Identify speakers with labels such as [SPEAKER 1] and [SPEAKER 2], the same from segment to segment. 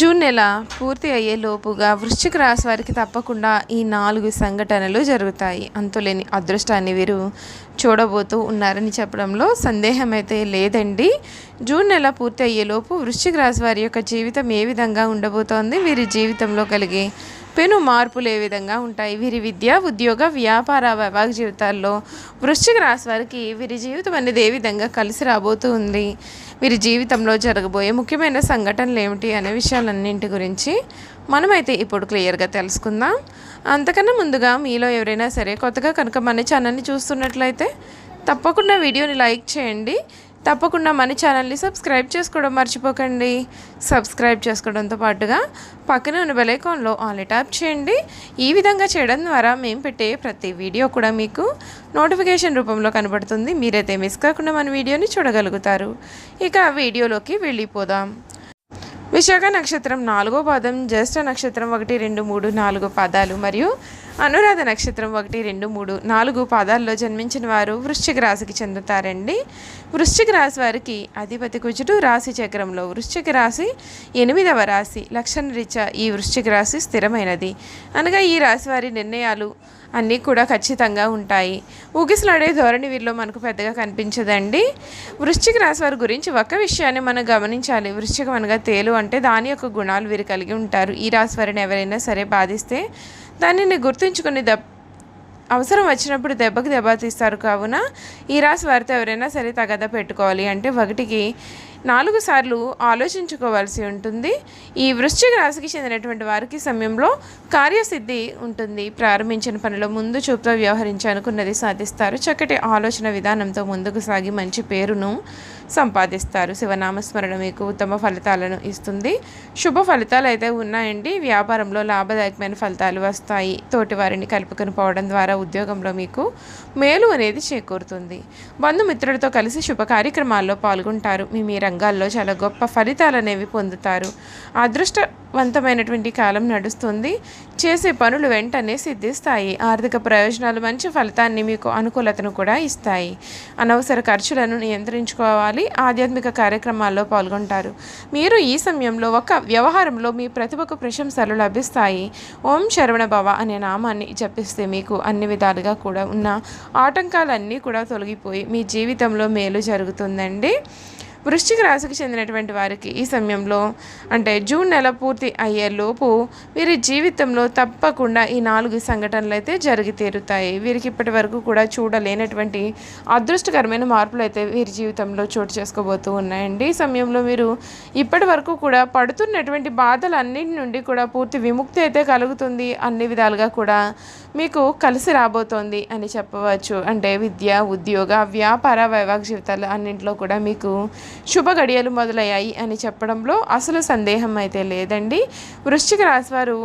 [SPEAKER 1] June నెల పూర్తి అయ్యే లోపుగా వృశ్చిక రాశి వారికి తప్పకుండా ఈ నాలుగు సంఘటనలు జరుగుతాయి. అంతులేని అదృష్టాన్ని వీరు చూడబోతూ ఉన్నారని చెప్పడంలో సందేహం అయితే లేదండి. జూన్ నెల పూర్తి అయ్యేలోపు వృశ్చిక రాశి వారి యొక్క జీవితం ఏ విధంగా ఉండబోతోంది? వీరి జీవితంలో కలిగే పెను మార్పులు ఏ విధంగా ఉంటాయి? వీరి విద్య ఉద్యోగ వ్యాపార వైవాహిక జీవితాల్లో వృశ్చిక రాశి వారికి వీరి జీవితం అనేది ఏ విధంగా కలిసి రాబోతూ ఉంది వీరి జీవితంలో జరగబోయే ముఖ్యమైన సంఘటనలు ఏమిటి అనే విషయాలన్నింటి గురించి మనమైతే ఇప్పుడు క్లియర్గా తెలుసుకుందాం. అంతకన్నా ముందుగా మీలో ఎవరైనా సరే కొత్తగా కనుక మన ఛానల్ని చూస్తున్నట్లయితే తప్పకుండా వీడియోని లైక్ చేయండి. తప్పకుండా మన ఛానల్ని సబ్స్క్రైబ్ చేసుకోవడం మర్చిపోకండి. సబ్స్క్రైబ్ చేసుకోవడంతో పాటుగా పక్కనే ఉన్న బెలైకాన్లో ఆల్ ట్యాప్ చేయండి. ఈ విధంగా చేయడం ద్వారా మేము పెట్టే ప్రతి వీడియో కూడా మీకు నోటిఫికేషన్ రూపంలో కనబడుతుంది. మీరైతే మిస్ కాకుండా మన వీడియోని చూడగలుగుతారు. ఇక వీడియోలోకి వెళ్ళిపోదాం. విశాఖ నక్షత్రం నాలుగో పాదం జ్యేష్ఠ నక్షత్రం ఒకటి రెండు మూడు నాలుగు పాదాలు మరియు అనురాధ నక్షత్రం ఒకటి రెండు మూడు నాలుగు పాదాల్లో జన్మించిన వారు వృశ్చిక రాశికి చెందుతారండి. వృశ్చిక రాశి వారికి అధిపతి కుజుడు రాశి చక్రంలో వృశ్చిక రాశి ఎనిమిదవ రాశి లక్షణ రీత్యా ఈ వృశ్చిక రాశి స్థిరమైనది. అనగా ఈ రాశి వారి నిర్ణయాలు అన్నీ కూడా ఖచ్చితంగా ఉంటాయి. ఊగిసలాడే ధోరణి వీరిలో మనకు పెద్దగా కనిపించదండి. వృశ్చిక రాశి వారి గురించి ఒక విషయాన్ని మనం గమనించాలి. వృశ్చికం అనగా తేలు అంటే దాని యొక్క గుణాలు వీరు కలిగి ఉంటారు. ఈ రాశి వారిని ఎవరైనా సరే బాధిస్తే దానిని గుర్తుంచుకుని దెబ్ అవసరం వచ్చినప్పుడు దెబ్బకి దెబ్బ తీస్తారు కావున ఈ రాశి వారితో ఎవరైనా సరే తగద పెట్టుకోవాలి. అంటే ఒకటికి నాలుగు సార్లు ఆలోచించుకోవాల్సి ఉంటుంది. ఈ వృశ్చిక రాశికి చెందినటువంటి వారికి సమయంలో కార్యసిద్ధి ఉంటుంది. ప్రారంభించిన పనిలో ముందు చూపుతో వ్యవహరించి అనుకున్నది సాధిస్తారు. చక్కటి ఆలోచన విధానంతో ముందుకు సాగి మంచి పేరును సంపాదిస్తారు. శివనామస్మరణ మీకు ఉత్తమ ఫలితాలను ఇస్తుంది. శుభ ఫలితాలు అయితే ఉన్నాయండి. వ్యాపారంలో లాభదాయకమైన ఫలితాలు వస్తాయి. తోటివారిని కలుపుకొని పోవడం ద్వారా ఉద్యోగంలో మీకు మేలు అనేది చేకూరుతుంది. బంధుమిత్రులతో కలిసి శుభ కార్యక్రమాల్లో పాల్గొంటారు. మీ మీ రంగాల్లో చాలా గొప్ప ఫలితాలు అనేవి పొందుతారు. అదృష్ట వంతమైనటువంటి కాలం నడుస్తుంది. చేసే పనులు వెంటనే సిద్ధిస్తాయి. ఆర్థిక ప్రయోజనాలు మంచి ఫలితాన్ని మీకు అనుకూలతను కూడా ఇస్తాయి. అనవసర ఖర్చులను నియంత్రించుకోవాలి. ఆధ్యాత్మిక కార్యక్రమాల్లో పాల్గొంటారు. మీరు ఈ సమయంలో ఒక వ్యవహారంలో మీ ప్రతిభకు ప్రశంసలు లభిస్తాయి. ఓం శరవణ భవ అనే నామాన్ని జపిస్తే మీకు అన్ని విధాలుగా కూడా ఉన్న ఆటంకాలన్నీ కూడా తొలగిపోయి మీ జీవితంలో మేలు జరుగుతుందండి. వృశ్చిక రాశికి చెందినటువంటి వారికి ఈ సమయంలో అంటే జూన్ నెల పూర్తి అయ్యేలోపు వీరి జీవితంలో తప్పకుండా ఈ నాలుగు సంఘటనలు అయితే జరిగి తీరుతాయి. వీరికి ఇప్పటి వరకు కూడా చూడలేనటువంటి అదృష్టకరమైన మార్పులు అయితే వీరి జీవితంలో చోటు చేసుకోబోతూ ఉన్నాయండి. ఈ సమయంలో మీరు ఇప్పటి వరకు కూడా పడుతున్నటువంటి బాధలన్నింటి నుండి కూడా పూర్తి విముక్తి అయితే కలుగుతుంది. అన్ని విధాలుగా కూడా మీకు కలిసి రాబోతోంది అని చెప్పవచ్చు. అంటే విద్య ఉద్యోగ వ్యాపార వైవాహిక జీవితాలు అన్నింటిలో కూడా మీకు శుభ గడియలు మొదలయ్యాయి అని చెప్పడంలో అసలు సందేహం అయితే లేదండి. వృశ్చిక రాశివారు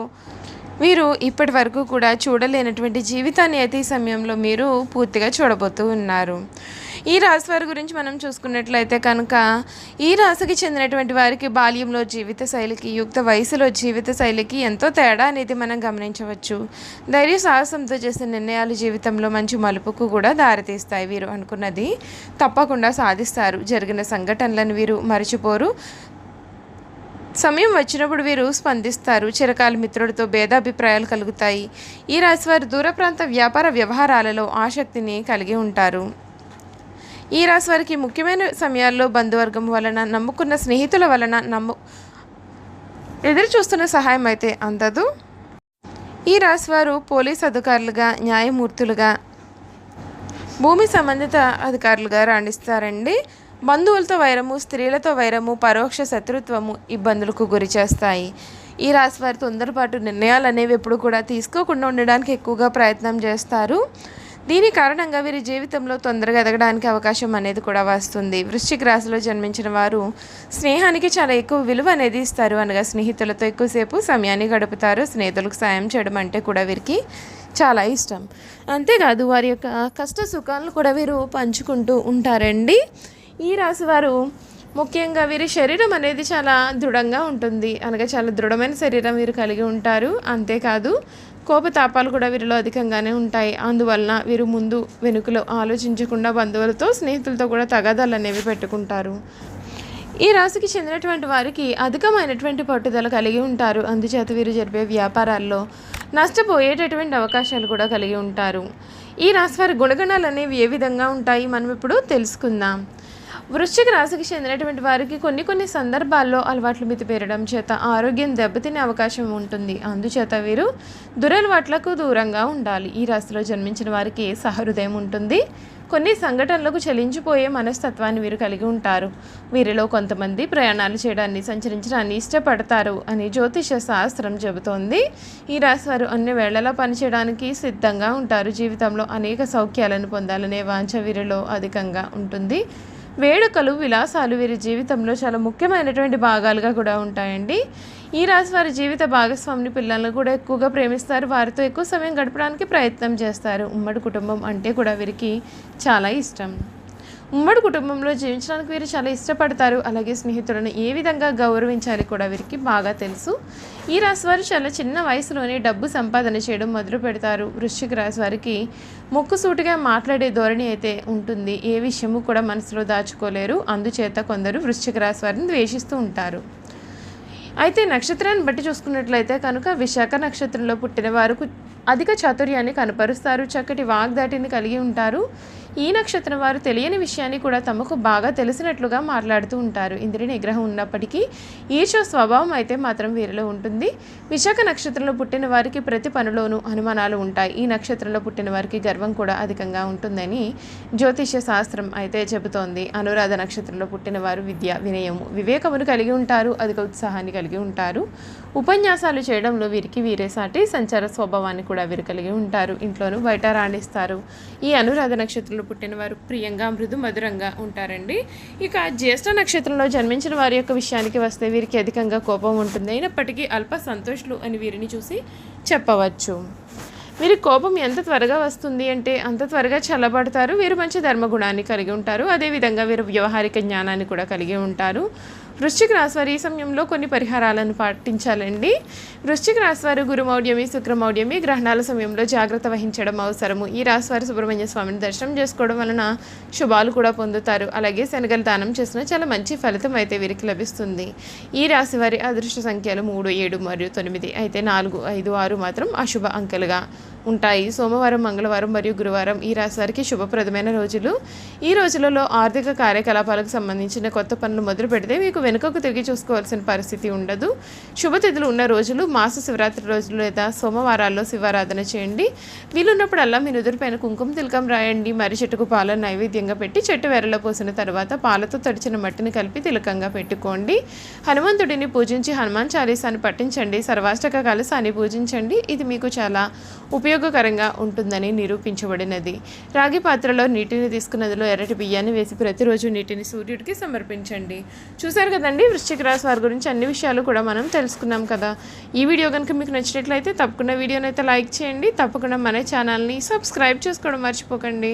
[SPEAKER 1] మీరు ఇప్పటి వరకు కూడా చూడలేనటువంటి జీవితాన్ని అయితే ఈ సమయంలో మీరు పూర్తిగా చూడబోతూ ఉన్నారు. ఈ రాశి వారి గురించి మనం చూసుకున్నట్లయితే కనుక ఈ రాశికి చెందినటువంటి వారికి బాల్యంలో జీవిత శైలికి యుక్త వయసులో జీవిత శైలికి ఎంతో తేడా అనేది మనం గమనించవచ్చు. ధైర్య సాహసంతో చేసే నిర్ణయాలు జీవితంలో మంచి మలుపుకు కూడా దారితీస్తాయి వీరు అనుకున్నది తప్పకుండా సాధిస్తారు. జరిగిన సంఘటనలను వీరు మరచిపోరు. సమయం వచ్చినప్పుడు వీరు స్పందిస్తారు. చిరకాల మిత్రుడితో భేదాభిప్రాయాలు కలుగుతాయి. ఈ రాశివారు దూర ప్రాంత వ్యాపార వ్యవహారాలలో ఆసక్తిని కలిగి ఉంటారు. ఈ రాశి వారికి ముఖ్యమైన సమయాల్లో బంధువర్గం వలన నమ్ముకున్న స్నేహితుల వలన నమ్ము ఎదురు చూస్తున్న సహాయం అయితే అందదు. ఈ రాశి వారు పోలీస్ అధికారులుగా న్యాయమూర్తులుగా భూమి సంబంధిత అధికారులుగా రాణిస్తారండి. బంధువులతో వైరము స్త్రీలతో వైరము పరోక్ష శత్రుత్వము ఇబ్బందులకు గురి చేస్తాయి. ఈ రాశి వారి తొందరపాటు నిర్ణయాలు అనేవి ఎప్పుడు కూడా తీసుకోకుండా ఉండడానికి ఎక్కువగా ప్రయత్నం చేస్తారు. దీని కారణంగా వీరి జీవితంలో తొందరగా ఎదగడానికి అవకాశం అనేది కూడా వస్తుంది. వృశ్చిక రాశిలో జన్మించిన వారు స్నేహానికి చాలా ఎక్కువ విలువ అనేది ఇస్తారు. అనగా స్నేహితులతో ఎక్కువసేపు సమయాన్ని గడుపుతారు. స్నేహితులకు సాయం చేయడం అంటే కూడా వీరికి చాలా ఇష్టం. అంతేకాదు వారి యొక్క కష్ట సుఖాలను కూడా వీరు పంచుకుంటూ ఉంటారండి. ఈ రాశి వారు ముఖ్యంగా వీరి శరీరం అనేది చాలా దృఢంగా ఉంటుంది. అనగా చాలా దృఢమైన శరీరం వీరు కలిగి ఉంటారు. అంతేకాదు కోపతాపాలు కూడా వీరిలో అధికంగానే ఉంటాయి. అందువలన వీరు ముందు వెనుకలో ఆలోచించకుండా బంధువులతో స్నేహితులతో కూడా తగాదాలు అనేవి పెట్టుకుంటారు. ఈ రాశికి చెందినటువంటి వారికి అధికమైనటువంటి పట్టుదల కలిగి ఉంటారు. అందుచేత వీరు జరిపే వ్యాపారాల్లో నష్టపోయేటటువంటి అవకాశాలు కూడా కలిగి ఉంటారు. ఈ రాశి వారి గుణగణాలు అనేవి ఏ విధంగా ఉంటాయి? మనం ఇప్పుడు తెలుసుకుందాం. వృశ్చిక రాశికి చెందినటువంటి వారికి కొన్ని కొన్ని సందర్భాల్లో అలవాట్లు మితిపేరడం చేత ఆరోగ్యం దెబ్బతినే అవకాశం ఉంటుంది. అందుచేత వీరు దురలవాట్లకు దూరంగా ఉండాలి. ఈ రాశిలో జన్మించిన వారికి సహృదయం ఉంటుంది. కొన్ని సంఘటనలకు చలించిపోయే మనస్తత్వాన్ని వీరు కలిగి ఉంటారు. వీరిలో కొంతమంది ప్రయాణాలు చేయడాన్ని సంచరించడాన్ని ఇష్టపడతారు అని జ్యోతిష శాస్త్రం చెబుతోంది. ఈ రాశి వారు అన్ని వేళలా పనిచేయడానికి సిద్ధంగా ఉంటారు. జీవితంలో అనేక సౌఖ్యాలను పొందాలనే వాంఛ వీరిలో అధికంగా ఉంటుంది. వేడుకలు విలాసాలు వీరి జీవితంలో చాలా ముఖ్యమైనటువంటి భాగాలుగా కూడా ఉంటాయండి. ఈ రాశి వారి జీవిత భాగస్వామిని పిల్లలను కూడా ఎక్కువగా ప్రేమిస్తారు. వారితో ఎక్కువ సమయం గడపడానికి ప్రయత్నం చేస్తారు. ఉమ్మడి కుటుంబం అంటే కూడా వీరికి చాలా ఇష్టం. ఉమ్మడి కుటుంబంలో జీవించడానికి వీరు చాలా ఇష్టపడతారు. అలాగే స్నేహితులను ఏ విధంగా గౌరవించాలి కూడా వీరికి బాగా తెలుసు. ఈ రాశి వారు చాలా చిన్న వయసులోనే డబ్బు సంపాదన చేయడం మొదలు పెడతారు. వృశ్చిక రాశి వారికి ముక్కుసూటిగా మాట్లాడే ధోరణి అయితే ఉంటుంది. ఏ విషయము కూడా మనసులో దాచుకోలేరు. అందుచేత కొందరు వృశ్చిక రాశి వారిని ద్వేషిస్తూ ఉంటారు. అయితే నక్షత్రాన్ని బట్టి చూసుకున్నట్లయితే కనుక విశాఖ నక్షత్రంలో పుట్టిన వారు అధిక చాతుర్యాన్ని కనపరుస్తారు. చక్కటి వాగ్దాటిని కలిగి ఉంటారు. ఈ నక్షత్రం వారు తెలియని విషయాన్ని కూడా తమకు బాగా తెలిసినట్లుగా మాట్లాడుతూ ఉంటారు. ఇంద్రి నిగ్రహం ఉన్నప్పటికీ ఈర్ష స్వభావం అయితే మాత్రం వీరిలో ఉంటుంది. విశాఖ నక్షత్రంలో పుట్టిన వారికి ప్రతి పనిలోనూ అనుమానాలు ఉంటాయి. ఈ నక్షత్రంలో పుట్టిన వారికి గర్వం కూడా అధికంగా ఉంటుందని జ్యోతిష్య శాస్త్రం అయితే చెబుతోంది. అనురాధ నక్షత్రంలో పుట్టిన వారు విద్య వినయము వివేకమును కలిగి ఉంటారు. అధిక ఉత్సాహాన్ని కలిగి ఉంటారు. ఉపన్యాసాలు చేయడంలో వీరికి వీరే సాటి సంచార స్వభావాన్ని కూడా వీరు కలిగి ఉంటారు. ఇంట్లోనూ బయట రాణిస్తారు. ఈ అనురాధ నక్షత్రంలో పుట్టిన వారు ప్రియంగా మృదు మధురంగా ఉంటారండి. ఇక జ్యేష్ఠ నక్షత్రంలో జన్మించిన వారి యొక్క విషయానికి వస్తే వీరికి అధికంగా కోపం ఉంటుంది. అయినప్పటికీ అల్ప సంతోషులు అని వీరిని చూసి చెప్పవచ్చు. వీరి కోపం ఎంత త్వరగా వస్తుంది అంటే అంత త్వరగా చల్లబడతారు. వీరు మంచి ధర్మగుణాన్ని కలిగి ఉంటారు. అదేవిధంగా వీరు వ్యవహారిక జ్ఞానాన్ని కూడా కలిగి ఉంటారు. వృశ్చిక రాశివారు ఈ సమయంలో కొన్ని పరిహారాలను పాటించాలండి. వృశ్చిక రాశివారు గురుమౌఢ్యమి శుక్రమౌఢ్యమి గ్రహణాల సమయంలో జాగ్రత్త వహించడం అవసరము. ఈ రాశివారు సుబ్రహ్మణ్య స్వామిని దర్శనం చేసుకోవడం వలన శుభాలు కూడా పొందుతారు. అలాగే శనగలు దానం చేసిన చాలా మంచి ఫలితం అయితే వీరికి లభిస్తుంది. ఈ రాశి వారి అదృష్ట సంఖ్యలు మూడు ఏడు మరియు తొమ్మిది. అయితే నాలుగు ఐదు ఆరు మాత్రం అశుభ అంకెలుగా ఉంటాయి. సోమవారం మంగళవారం మరియు గురువారం ఈ రాశివారికి శుభప్రదమైన రోజులు. ఈ రోజులలో ఆర్థిక కార్యకలాపాలకు సంబంధించిన కొత్త పనులు మొదలు పెడితే మీకు వెనుకకు తిరిగి చూసుకోవాల్సిన పరిస్థితి ఉండదు. శుభతిథులు ఉన్న రోజులు మాస శివరాత్రి రోజులు లేదా సోమవారాల్లో శివారాధన చేయండి. వీలున్నప్పుడల్లా మీ నుదురుపైన కుంకుమ తిలకం రాయండి. మరి చెట్టుకు పాలను నైవేద్యంగా పెట్టి చెట్టు వెరలో పోసిన తర్వాత పాలతో తడిచిన మట్టిని కలిపి తిలకంగా పెట్టుకోండి. హనుమంతుడిని పూజించి హనుమాన్ చాలీసాన్ని పట్టించండి సర్వాష్టక కలసాన్ని పూజించండి. ఇది మీకు చాలా ఉపయోగకరంగా ఉంటుందని నిరూపించబడినది. రాగి పాత్రలో నీటిని తీసుకున్నదిలో ఎర్రటి బియ్యాన్ని వేసి ప్రతిరోజు నీటిని సూర్యుడికి సమర్పించండి. చూశారు కదండి వృశ్చిక రాశి వారి గురించి అన్ని విషయాలు కూడా మనం తెలుసుకున్నాం కదా. ఈ వీడియో కనుక మీకు నచ్చినట్లయితే తప్పకుండా వీడియోనైతే అయితే లైక్ చేయండి. తప్పకుండా మన ఛానల్ని సబ్స్క్రైబ్ చేసుకోవడం మర్చిపోకండి.